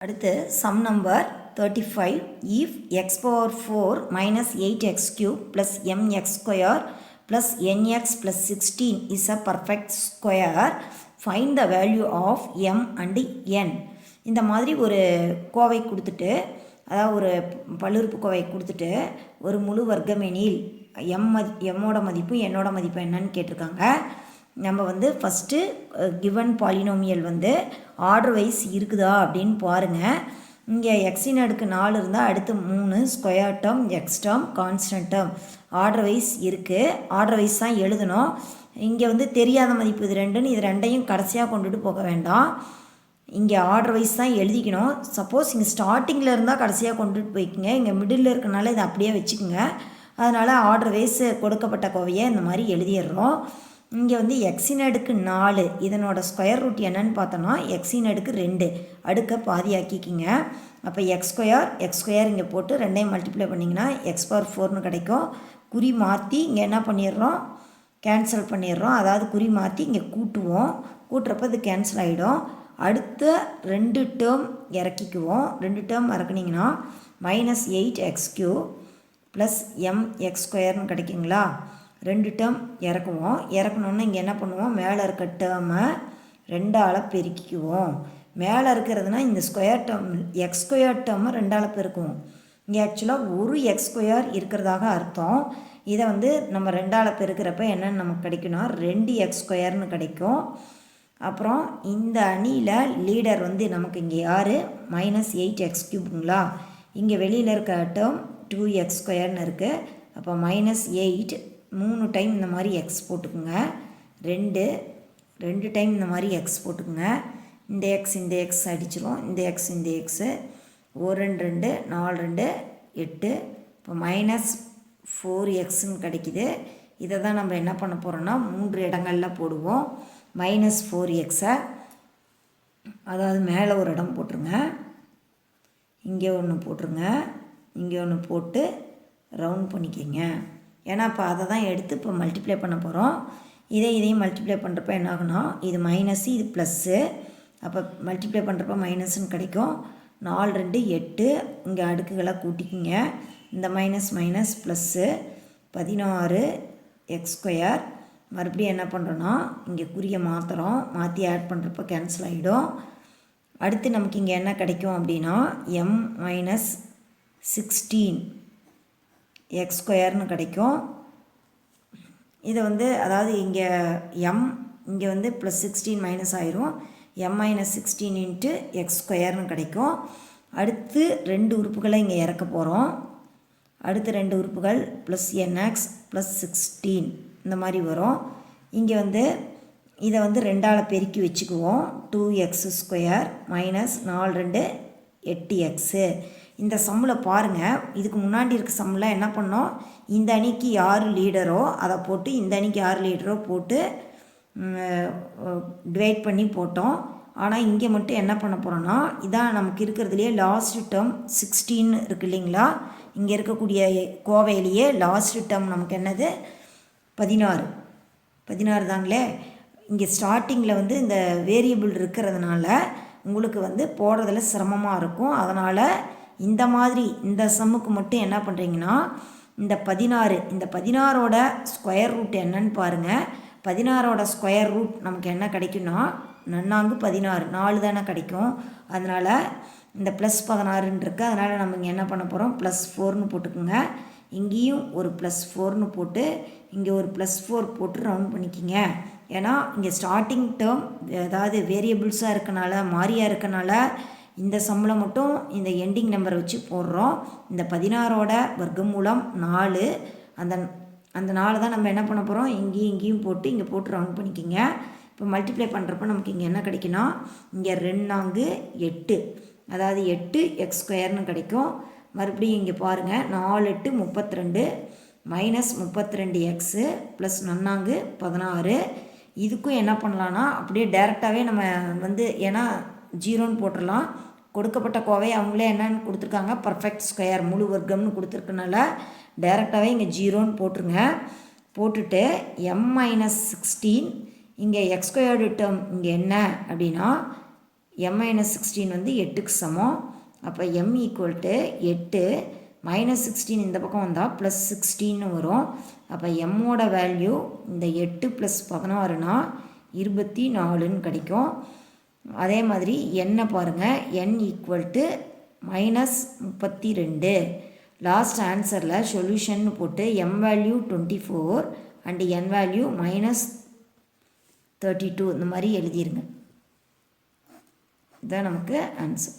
அடுத்து sum number thirty five if x power four minus eight x cube plus m x square plus n x plus sixteen is a perfect square find the value of m and n இந்த மாதிரி ஒரு கோவை கொடுத்துட்டு அதாவது ஒரு பல்லுறுப்பு கோவை கொடுத்துட்டு ஒரு முழு வர்க்கமெனில் எம் மதி எம்மோட மதிப்பு என்னோட மதிப்பு என்னன்னு கேட்டிருக்காங்க. நம்ம வந்து ஃபஸ்ட்டு கிவன் பாலினோமியல் வந்து ஆர்டர் வைஸ் இருக்குதா அப்படின்னு பாருங்கள் இங்கே எக்ஸின் அடுக்கு நாலு இருந்தால் அடுத்து மூணு square term x term constant term order wise இருக்குது ஆர்டர் வைஸ் தான் எழுதணும். இங்கே வந்து தெரியாத மதிப்பு இது ரெண்டுன்னு இது ரெண்டையும் கடைசியாக கொண்டுட்டு போக வேண்டாம். இங்கே ஆர்டர் வைஸ் தான் எழுதிக்கணும். சப்போஸ் இங்கே ஸ்டார்டிங்கில் இருந்தால் கடைசியாக கொண்டுட்டு போய்க்குங்க. இங்கே மிடில் இருக்கனால இதை அப்படியே வச்சுக்கோங்க. அதனால் ஆர்டர் வைஸ் கொடுக்கப்பட்ட கோவையை இந்த மாதிரி எழுதிடுறோம். இங்கே வந்து எக்ஸின் அடுக்கு நாலு. இதனோட ஸ்கொயர் ரூட் என்னன்னு பார்த்தோன்னா எக்ஸின் அடுக்கு ரெண்டு. அடுக்கை பாதியாக்கிக்கிங்க. அப்போ எக்ஸ் ஸ்கொயர் எக்ஸ் ஸ்கொயர் இங்கே போட்டு ரெண்டையும் மல்டிப்ளை பண்ணிங்கன்னா எக்ஸ் பவர் ஃபோர்னு கிடைக்கும். குறி மாற்றி இங்கே என்ன பண்ணிடுறோம்? கேன்சல் பண்ணிடுறோம். அதாவது குறி மாற்றி இங்கே கூட்டுவோம். கூட்டுறப்ப இது கேன்சல் ஆகிடும் அடுத்த ரெண்டு டேர்ம் இறக்கிக்குவோம். ரெண்டு term இறக்குனிங்கன்னா minus eight x cube plus m x ஸ்கொயர்னு கிடைக்குங்களா? ரெண்டு டேர்ம் இறக்குவோம். இறக்கணுன்னா இங்கே என்ன பண்ணுவோம்? மேலே இருக்க டேர்மை ரெண்டால் பெருக்கிக்குவோம். மேலே இருக்கிறதுனா இந்த ஸ்கொயர் டேர்ம் எக்ஸ் ஸ்கொயர் டேர்மை ரெண்டால் பெருக்குவோம். இங்கே ஆக்சுவலாக ஒரு எக்ஸ் ஸ்கொயர் இருக்கிறதாக அர்த்தம். இதை வந்து நம்ம ரெண்டால் பெருக்கிறப்ப என்னென்னு நமக்கு கிடைக்குன்னா ரெண்டு எக்ஸ் ஸ்கொயர்னு கிடைக்கும். அப்புறம் இந்த அணியில் லீடர் வந்து நமக்கு இங்கே யார்? மைனஸ் எயிட் எக்ஸ் க்யூப்புங்களா இங்கே வெளியில் இருக்க டேர்ம் டூ எக்ஸ் ஸ்கொயர்னு இருக்குது அப்போ மைனஸ் எயிட் மூணு டைம் இந்த மாதிரி எக்ஸ் போட்டுக்குங்க. ரெண்டு ரெண்டு டைம் இந்த மாதிரி எக்ஸ் போட்டுக்குங்க. இந்த எக்ஸ் இந்த எக்ஸ் அடிச்சிரும். இந்த எக்ஸ் இந்த எக்ஸு ஒரு ரெண்டு ரெண்டு நாலு ரெண்டு எட்டு. இப்போ மைனஸ் ஃபோர் எக்ஸுன்னு கிடைக்கிது. இதை தான் நம்ம என்ன பண்ண போகிறோன்னா மூன்று இடங்களில் போடுவோம். மைனஸ் ஃபோர் எக்ஸை அதாவது மேலே ஒரு இடம் போட்டுருங்க. இங்கே ஒன்று போட்டுருங்க. இங்கே ஒன்று போட்டு ரவுண்ட் பண்ணிக்கிங்க. ஏன்னா இப்போ அதை தான் எடுத்து இப்போ மல்டிப்ளை பண்ண போகிறோம் இதை இதையும் மல்டிப்ளை பண்ணுறப்ப என்ன ஆகுனா இது மைனஸு இது ப்ளஸ்ஸு அப்போ மல்டிப்ளை பண்ணுறப்ப மைனஸ்ன்னு கிடைக்கும். நாலு ரெண்டு எட்டு. இங்கே அடுக்குகளை கூட்டிக்கிங்க. இந்த மைனஸ் மைனஸ் ப்ளஸ்ஸு பதினாறு எக்ஸ் ஸ்கொயர் மறுபடியும் என்ன பண்ணுறோன்னா இங்கே குறிய மாற்றுறோம் மாற்றி ஆட் பண்ணுறப்ப கேன்சல் ஆகிடும் அடுத்து நமக்கு இங்கே என்ன கிடைக்கும் அப்படின்னா எம் மைனஸ் சிக்ஸ்டீன் எக்ஸ் ஸ்கொயர்னு கிடைக்கும். இதை வந்து அதாவது இங்கே எம் இங்கே வந்து ப்ளஸ் சிக்ஸ்டீன் மைனஸ் ஆயிரும். M minus sixteen into x ஸ்கொயர்னு கிடைக்கும். அடுத்து ரெண்டு உறுப்புகளை இங்கே இறக்க போகிறோம் அடுத்து ரெண்டு உறுப்புகள் ப்ளஸ் என்எக்ஸ் ப்ளஸ் சிக்ஸ்டீன் இந்த மாதிரி வரும். இங்கே வந்து இதை வந்து ரெண்டால் பெருக்கி வச்சுக்குவோம். டூ எக்ஸ் ஸ்கொயர் மைனஸ் நாலு ரெண்டு எட்டு எக்ஸு இந்த சம்மில் பாருங்கள் இதுக்கு முன்னாடி இருக்க சம்மில் என்ன பண்ணோம்? இந்த அணிக்கு யார் லீடரோ அதை போட்டு இந்த அணிக்கு யார் லீடரோ போட்டு டிவைட் பண்ணி போட்டோம். ஆனால் இங்கே மட்டும் என்ன பண்ண போகிறோன்னா இதான் நமக்கு இருக்கிறதுலையே லாஸ்ட் டேர்ம் சிக்ஸ்டீன் இருக்கு இல்லைங்களா? இங்கே இருக்கக்கூடிய கோவையிலேயே லாஸ்ட் டேர்ம் நமக்கு என்னது? பதினாறு. பதினாறு தாங்களே? இங்கே ஸ்டார்டிங்கில் வந்து இந்த வேரியபிள் இருக்கிறதுனால உங்களுக்கு வந்து போடுறதுல சிரமமாக இருக்கும். அதனால் இந்த மாதிரி இந்த சம்முக்கு மட்டும் என்ன பண்ணுறீங்கன்னா இந்த பதினாறு இந்த பதினாறோட ஸ்கொயர் ரூட் என்னன்னு பாருங்கள் பதினாறோட ஸ்கொயர் ரூட் நமக்கு என்ன கிடைக்குன்னா நன்னாங்கு பதினாறு நாலு தானே கிடைக்கும். அதனால் இந்த ப்ளஸ் பதினாறுன்னு இருக்குது அதனால் நம்ம இங்கே என்ன பண்ண போகிறோம் ப்ளஸ் ஃபோர்னு போட்டுக்கோங்க. இங்கேயும் ஒரு ப்ளஸ் ஃபோர்னு போட்டு இங்கே ஒரு ப்ளஸ் ஃபோர் போட்டு ரவுண்ட் பண்ணிக்கிங்க. ஏன்னா இங்கே ஸ்டார்டிங் டேர்ம் ஏதாவது வேரியபிள்ஸாக இருக்கனால மாறியாக இருக்கனால இந்த சம்பளம் மட்டும் இந்த எண்டிங் நம்பரை வச்சு போடுறோம். இந்த பதினாறோட வர்க்கமூலம் நாலு. அந்த அந்த நாலு தான் நம்ம என்ன பண்ண போகிறோம் இங்கேயும் இங்கேயும் போட்டு இங்கே போட்டு ரவுண்ட் பண்ணிக்கிங்க. இப்போ மல்டிப்ளை பண்ணுறப்ப நமக்கு இங்கே என்ன கிடைக்குன்னா இங்கே ரெண்டாங்கு எட்டு. அதாவது எட்டு எக்ஸ் ஸ்கொயர்னு கிடைக்கும். மறுபடியும் இங்கே பாருங்கள் நாலு எட்டு முப்பத்தி ரெண்டு மைனஸ் முப்பத்தி ரெண்டு எக்ஸு ப்ளஸ் நன்னாங்கு பதினாறு. இதுக்கும் என்ன பண்ணலான்னா அப்படியே டேரெக்டாகவே நம்ம வந்து ஏன்னா ஜீரோன்னு போட்டுடலாம். கொடுக்கப்பட்ட கோவை அவங்களே என்னன்னு கொடுத்துருக்காங்க. பர்ஃபெக்ட் ஸ்கொயர் முழு வர்க்கம்னு கொடுத்துருக்கனால டைரெக்டாகவே இங்கே ஜீரோன்னு போட்டுருங்க. போட்டுட்டு எம் மைனஸ் சிக்ஸ்டீன் இங்கே எக்ஸ்கொயர்டு டேர்ம் இங்கே என்ன அப்படின்னா எம் மைனஸ் சிக்ஸ்டீன் வந்து எட்டுக்கு சமம். அப்போ எம் ஈக்குவல் டு எட்டு மைனஸ் சிக்ஸ்டீன் இந்த பக்கம் வந்தால் ப்ளஸ் சிக்ஸ்டீன்னு வரும். அப்போ எம்மோட வேல்யூ இந்த எட்டு ப்ளஸ் பதினாறுனா இருபத்தி நாலுன்னு கிடைக்கும். அதே மாதிரி எண்ணை பாருங்கள் என் ஈக்குவல் டு மைனஸ் முப்பத்தி ரெண்டு லாஸ்ட் ஆன்சரில் சொல்யூஷன் போட்டு m value twenty four and n value minus thirty two இந்த மாதிரி எழுதிருங்க. இதுதான் நமக்கு ஆன்சர்